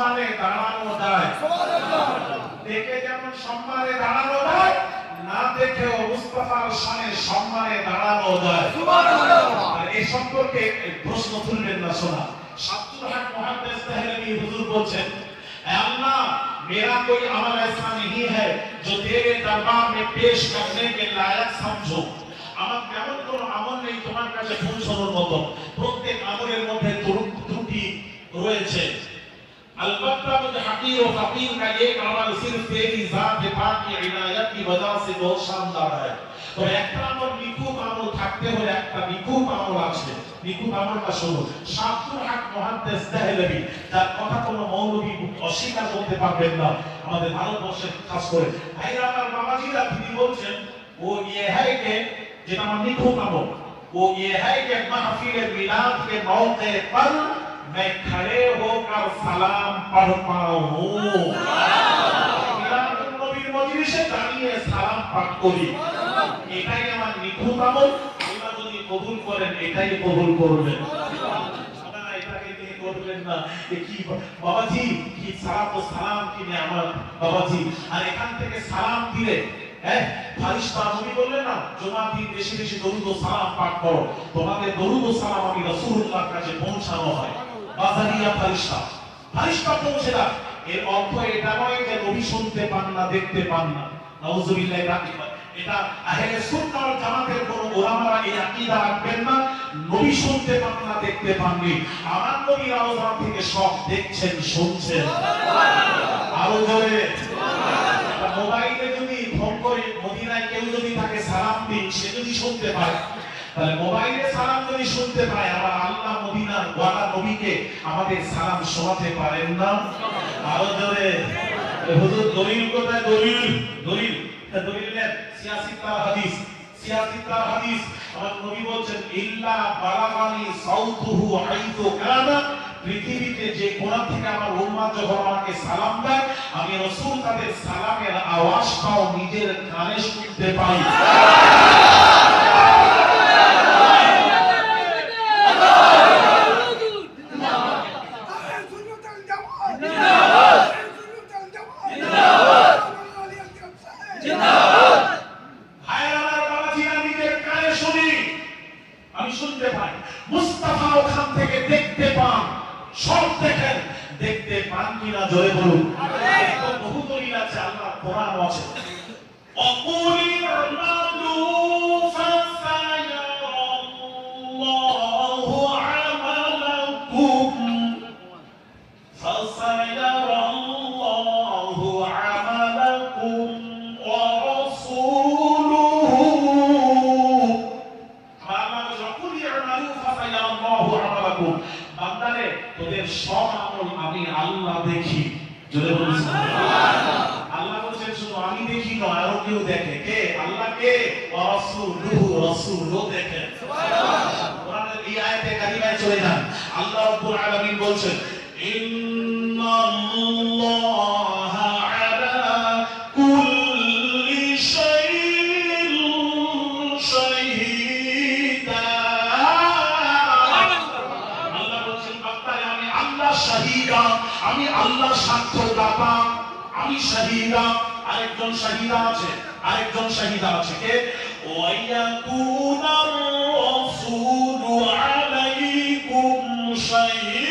সম্মানে দাঁড়ানো যায় দেখে যেমন সম্মানে দাঁড়ানো যায় না দেখেও মুস্তাফার শানে সম্মানে দাঁড়ানো যায় আর এই সম্পর্কে প্রশ্ন তুলবেন না শোনা শাব্দুল হক মুহাদ্দিস তাহলাবি হুজুর বলছেন "এ अल्लाह मेरा कोई अमल ऐसा नहीं है जो तेरे दरबार में पेश करने के लायक समझो আমার কেমন কোন আমল নেই তোমার কাছে পৌঁছানোর মতো প্রত্যেক আমলের মধ্যে ত্রু- ত্রুটি রয়েছে अलबत्ता मुझे हकीर और फकीर का एक अमल सिर्फ तेरी जात पाक की इनायत की वजह से बहुत शानदार है তো একটা আমল নিখুঁত আমল থাকতে হলে একটা নিখুঁত আমল আছে নিখুঁত আমলটা শোনো শাব্দুল হক মুহাদ্দিস দেহলভি যার কথা কোনো মৌলবী অস্বীকার করতে পারবেন না আমাদের ভারতবর্ষে খাস করে ভাইরা আমার বাবাজিরা তিনি বলছেন ও ইয়ে হ্যায় কে যেটা আমার নিখুঁত আমল वो ये है कि महफिल मिलाद के मौके पर मैं खड़े होकर सलाम पढ़ता हूँ মিলাদুন নবীর মজলিসে দাঁড়িয়ে সালাম পাঠ করি এটাই আমার নিখুঁত আমল আল্লাহ যদি কবুল করেন এটাই কবুল করবেন না, এটাকে নিয়ে করবেন না। এ কি বা- বাবাজি কি সালাম ও সালাম কি নিয়ামত বাবাজি আর এখান থেকে সালাম দিলে হ্যাঁ ফারিস্তা নবী বললেন না জমা দিন বেশি বেশি দরুদ ও সালাম পাঠ করো তোমাদের দরুদ ও সালাম আমি রাসূলুল্লাহর কাছে পৌঁছানো হয় বাজারিয়া এর অর্থ এটা নয় যে নবী শুনতে পান না, দেখতে পান না। এটা আহলে সুন্নাহ জামাতের কোন ওলামারা এই আকীদা রাখবেন না। নবী শুনতে পান না, দেখতে আমার নবী রওজা থেকে সব দেখছেন, শুনছেন। আরও জোরে। মোবাইলে যদি ফোন করে, মদিনায় কেউ যদি তাকে সালাম দিন, সে যদি শুনতে পায়। তাহলে মোবাইলে সালাম যদি শুনতে পায়, আবার আল্লাহ মদিনার ওয়ালা নবীকে আমাদের সালাম শোনাতে পারেন না? আরও জোরে। হুজুর, দলিল কোথায়? দলিল দলিল। তা দলিল নেন সিয়াসি তার হাদিস সিয়াসি তার হাদিস। আমার নবী বলছেন, ইল্লা বালাগানি সাউতুহু হাইতু কানা। পৃথিবীতে যে কোণা থেকে আমার উম্মাহ যখন আমাকে সালাম দেয়, আমি রাসূল তাদের সালামের আওয়াজটাও নিজের কানে শুনতে পাই ভাইয়ের আমার বাবাজি আমি নিজের কানে শুনি আমি শুনতে পাই। মুস্তাফা ওখান থেকে দেখতে পান। সব দেখেন। দেখতে পান কিনা জয় বলুন। বহু দলিল আছে আল্লাহ কোরআন আছে। অকুল কে? রাসূলুহু রাসূলও দেখেন। কোরআনের এই আয়াতে কারিমায় চলে যান। আল্লাহ রাব্বুল আলামিন বলছেন, ইন্নাল্লাহা আলা কুল্লি শাইইন শাহীদা। আল্লাহ বলছেন বান্দারে আমি আল্লাহ শাহীদা, আমি আল্লাহ সাক্ষ্যদাতা, আমি শাহীদা। আরেকজন শাহিদা আছে আরেকজন শাহিদা আছে কে? ওয়ায়াকুনার রাসূলু আলাইকুম শাহীদা